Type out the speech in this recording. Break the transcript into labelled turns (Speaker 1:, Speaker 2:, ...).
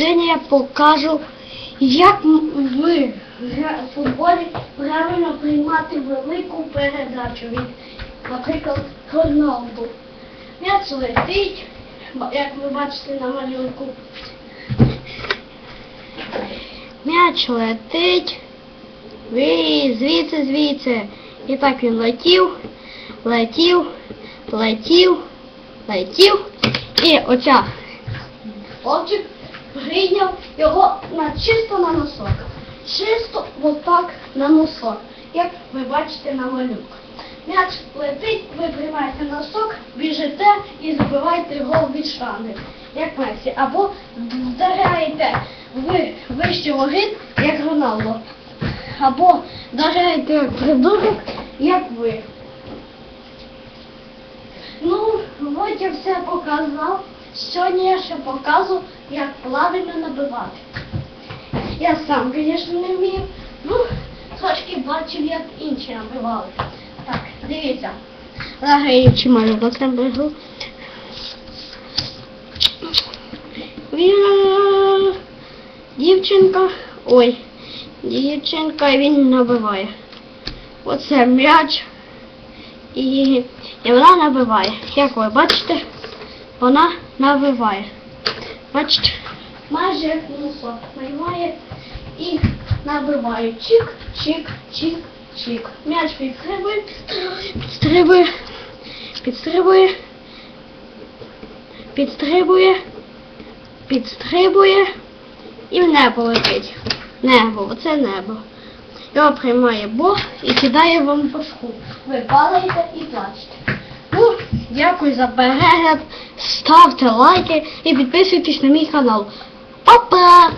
Speaker 1: Сьогодні я покажу, як в футболі правильно приймати велику передачу від, наприклад, Роналду. М'яч летить, як ви бачите на малюнку. М'яч летить. Ви звідси, звідси. І так він летів, летів, летів, летів. І оця хлопчик прийняв його на чисто на носок. Чисто отак на носок, як ви бачите на малюнку. М'яч летить, ви приймаєте носок, біжите і забиваєте гол від штанги, як Месі. Або вдаряєте ви вище воріт, як Роналдо. Або вдаряєте придурок, як ви. Ну, от я все показав. Сьогодні я ще покажу, як правильно набивати. Я сам, звісно, не вмію. Ну, трошки бачив, як інші набивали. Так, дивіться. Лагаючи це беру. Він дівчинка. Ой, дівчинка він набиває. Оце м'яч. І, і вона набиває. Як ви бачите, вона набиває. Бачите? Майже як носок. Наймає і набиває. Чик, чик, чик, чик. М'яч підстрибує, підстрибує, підстрибує, підстрибує, підстрибує і в небо летить. Небо, оце небо. Його приймає Бог і кидає вам пашку. Ви падаєте і плачете. Дякую за перегляд. Ставте лайки і підписуйтесь на мій канал. Па-па!